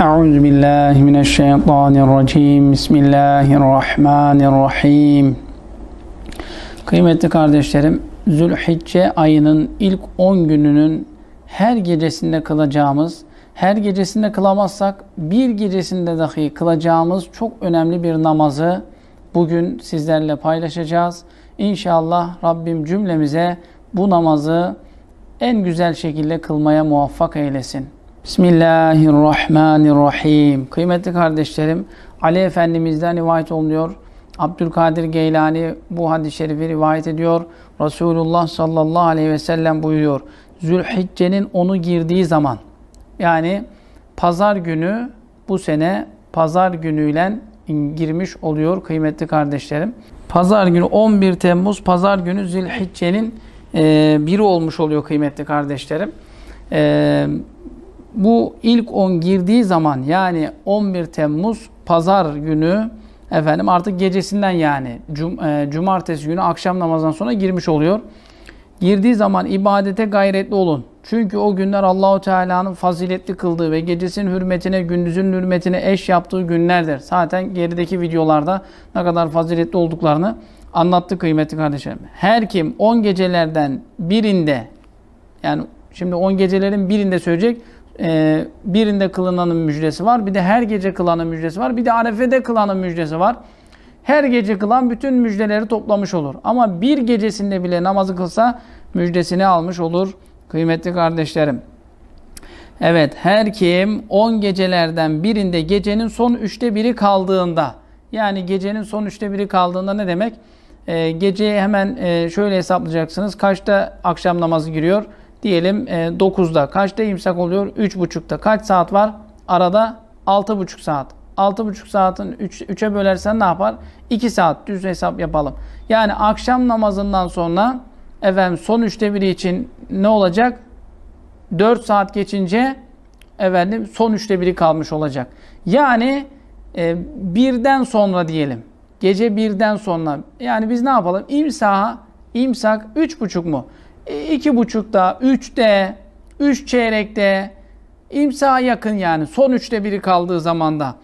أعوذ بالله من الشيطان الرجيم بسم الله الرحمن الرحيم Kıymetli kardeşlerim, Zülhicce ayının ilk 10 gününün her gecesinde kılacağımız, her gecesinde kılamazsak bir gecesinde dahi kılacağımız çok önemli bir namazı bugün sizlerle paylaşacağız. İnşallah Rabbim cümlemize bu namazı en güzel şekilde kılmaya muvaffak eylesin. Bismillahirrahmanirrahim. Kıymetli kardeşlerim, Ali Efendimiz'den rivayet olunuyor. Abdülkadir Geylani bu hadis-i şerifi rivayet ediyor. Resulullah sallallahu aleyhi ve sellem buyuruyor. Zülhicce'nin onu girdiği zaman, yani pazar günü bu sene pazar günüyle girmiş oluyor kıymetli kardeşlerim. Pazar günü 11 Temmuz pazar günü Zülhicce'nin e, biri olmuş oluyor kıymetli kardeşlerim. E, bu ilk 10 girdiği zaman yani 11 Temmuz pazar günü efendim artık gecesinden yani cum, e, cumartesi günü akşam namazından sonra girmiş oluyor. Girdiği zaman ibadete gayretli olun. Çünkü o günler Allahu Teala'nın faziletli kıldığı ve gecesinin hürmetine, gündüzün hürmetine eş yaptığı günlerdir. Zaten gerideki videolarda ne kadar faziletli olduklarını anlattı kıymetli kardeşlerim. Her kim 10 gecelerden birinde yani şimdi 10 gecelerin birinde söyleyecek e, birinde kılınanın müjdesi var. Bir de her gece kılanın müjdesi var. Bir de arefede kılanın müjdesi var. Her gece kılan bütün müjdeleri toplamış olur. Ama bir gecesinde bile namazı kılsa müjdesini almış olur. Kıymetli kardeşlerim. Evet her kim 10 gecelerden birinde gecenin son üçte biri kaldığında yani gecenin son üçte biri kaldığında ne demek? E, geceye hemen e, şöyle hesaplayacaksınız. Kaçta akşam namazı giriyor? Diyelim e, 9'da. Kaçta imsak oluyor? 3.30'da. Kaç saat var? Arada 6.5 saat. 6.5 saatin 3'e bölersen ne yapar? 2 saat düz hesap yapalım. Yani akşam namazından sonra efendim son üçte biri için ne olacak? 4 saat geçince efendim son üçte biri kalmış olacak. Yani e, birden sonra diyelim. Gece birden sonra. Yani biz ne yapalım? İmsaha, imsak üç buçuk mu? E, iki buçukta, üçte, üç çeyrekte, imsaha yakın yani. Son üçte biri kaldığı zamanda.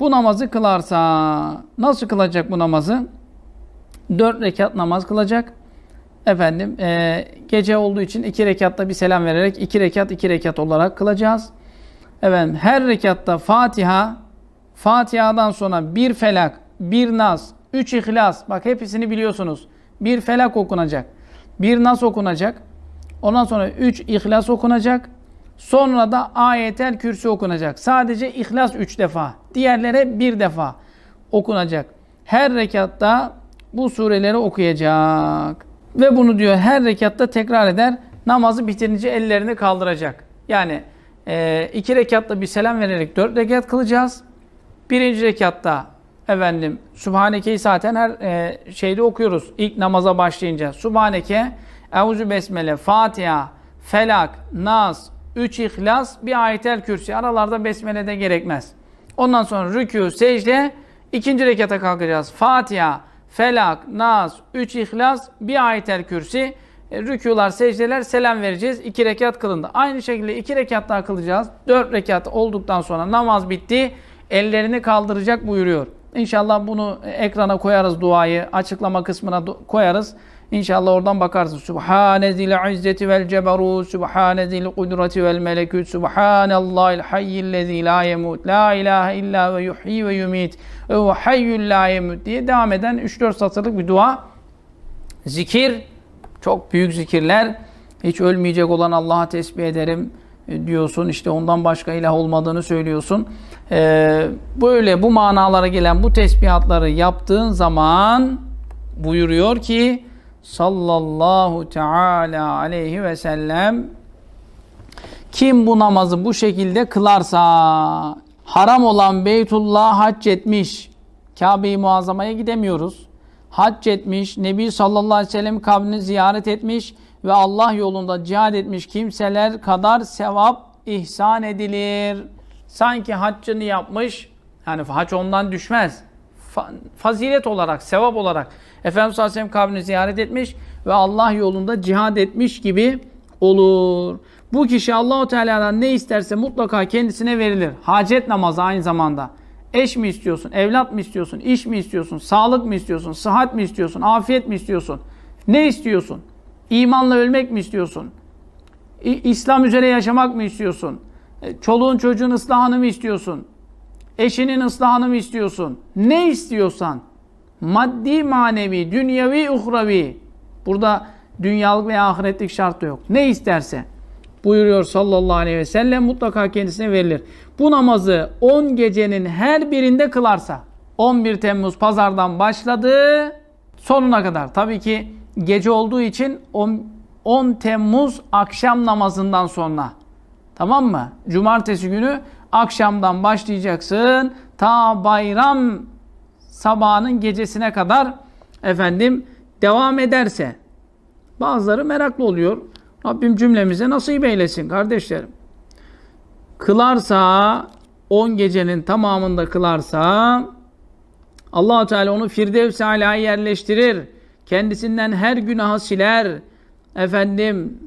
Bu namazı kılarsa, nasıl kılacak bu namazı? Dört rekat namaz kılacak. Efendim, e, gece olduğu için iki rekatta bir selam vererek iki rekat iki rekat olarak kılacağız. Efendim, her rekatta Fatiha, Fatiha'dan sonra bir felak, bir nas, üç ihlas. Bak hepsini biliyorsunuz. Bir felak okunacak. Bir nas okunacak. Ondan sonra üç ihlas okunacak. Sonra da ayetel kürsü okunacak. Sadece ihlas üç defa. Diğerlere bir defa okunacak. Her rekatta bu sureleri okuyacak. Ve bunu diyor her rekatta tekrar eder. Namazı bitirince ellerini kaldıracak. Yani e, iki rekatta bir selam vererek dört rekat kılacağız. Birinci rekatta efendim Subhaneke'yi zaten her e, şeyde okuyoruz. İlk namaza başlayınca. Subhaneke, Eûzü Besmele, Fatiha, Felak, Nas, Üç İhlas, bir ayetel kürsi. Aralarda Besmele de gerekmez. Ondan sonra rükû, secde, ikinci rekata kalkacağız. Fatiha, Felak, Nas, Üç İhlas, bir ayetel kürsi. E, rükûlar, secdeler, selam vereceğiz. İki rekat kılındı. Aynı şekilde iki rekat daha kılacağız. Dört rekat olduktan sonra namaz bitti. Ellerini kaldıracak buyuruyor. İnşallah bunu ekrana koyarız duayı. Açıklama kısmına koyarız. İnşallah oradan bakarsın. Subhane zil izzeti vel ceberut, Subhane zil kudreti vel melekut, Subhanallahil hayyillezi la yemut, La ilahe illa ve yuhyi ve yumit, ve hayyul la yemut diye devam eden 3-4 satırlık bir dua. Zikir, çok büyük zikirler. Hiç ölmeyecek olan Allah'a tesbih ederim diyorsun. İşte ondan başka ilah olmadığını söylüyorsun. Ee, böyle bu manalara gelen bu tesbihatları yaptığın zaman buyuruyor ki sallallahu teala aleyhi ve sellem kim bu namazı bu şekilde kılarsa haram olan Beytullah hac etmiş. Kabe-i Muazzama'ya gidemiyoruz. Hac etmiş, Nebi sallallahu aleyhi ve sellem kabrini ziyaret etmiş ve Allah yolunda cihad etmiş kimseler kadar sevap ihsan edilir. Sanki haccını yapmış, yani hac ondan düşmez. fazilet olarak, sevap olarak Efendimiz Aleyhisselam kabrini ziyaret etmiş ve Allah yolunda cihad etmiş gibi olur. Bu kişi Allahu Teala'dan ne isterse mutlaka kendisine verilir. Hacet namazı aynı zamanda. Eş mi istiyorsun, evlat mı istiyorsun, iş mi istiyorsun, sağlık mı istiyorsun, sıhhat mi istiyorsun, afiyet mi istiyorsun? Ne istiyorsun? İmanla ölmek mi istiyorsun? İslam üzere yaşamak mı istiyorsun? E, Çoluğun çocuğun ıslahını mı istiyorsun? Eşinin ıslahını mı istiyorsun? Ne istiyorsan maddi, manevi, dünyevi, uhravi. Burada dünyalık veya ahiretlik şart da yok. Ne isterse buyuruyor sallallahu aleyhi ve sellem mutlaka kendisine verilir. Bu namazı 10 gecenin her birinde kılarsa 11 Temmuz pazardan başladı sonuna kadar. Tabii ki gece olduğu için 10, 10 Temmuz akşam namazından sonra. Tamam mı? Cumartesi günü akşamdan başlayacaksın. Ta bayram sabahının gecesine kadar efendim devam ederse. Bazıları meraklı oluyor. Rabbim cümlemize nasip eylesin kardeşlerim. Kılarsa 10 gecenin tamamında kılarsa allah Teala onu Firdevs-i Ala'ya yerleştirir. Kendisinden her günahı siler. Efendim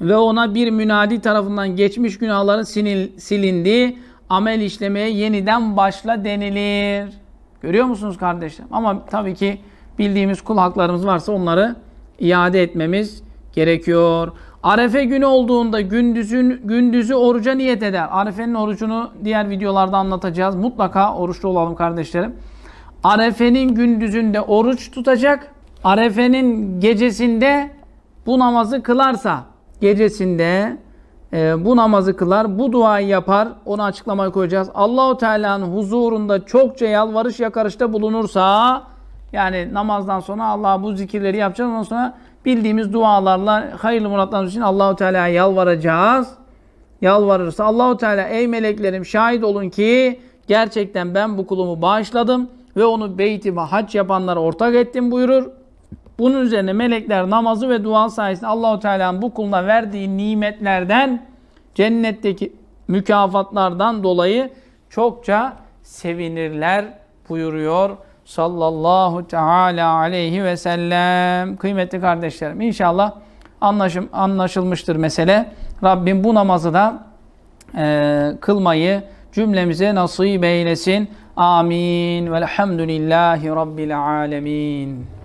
ve ona bir münadi tarafından geçmiş günahların sinil, silindi. Amel işlemeye yeniden başla denilir. Görüyor musunuz kardeşlerim? Ama tabii ki bildiğimiz kul haklarımız varsa onları iade etmemiz gerekiyor. Arefe günü olduğunda gündüzün gündüzü oruca niyet eder. Arefe'nin orucunu diğer videolarda anlatacağız. Mutlaka oruçlu olalım kardeşlerim. Arefe'nin gündüzünde oruç tutacak. Arefe'nin gecesinde bu namazı kılarsa gecesinde e, bu namazı kılar, bu duayı yapar. Onu açıklamaya koyacağız. Allahu Teala'nın huzurunda çokça yalvarış yakarışta bulunursa yani namazdan sonra Allah'a bu zikirleri yapacağız. Ondan sonra bildiğimiz dualarla hayırlı muratlarımız için Allahu Teala'ya yalvaracağız. Yalvarırsa Allahu Teala ey meleklerim şahit olun ki gerçekten ben bu kulumu bağışladım ve onu beytime hac yapanlara ortak ettim buyurur. Bunun üzerine melekler namazı ve dua sayesinde Allahu Teala'nın bu kuluna verdiği nimetlerden cennetteki mükafatlardan dolayı çokça sevinirler buyuruyor sallallahu teala aleyhi ve sellem. Kıymetli kardeşlerim inşallah anlaşım, anlaşılmıştır mesele. Rabbim bu namazı da e, kılmayı cümlemize nasip eylesin. Amin. Velhamdülillahi Rabbil alemin.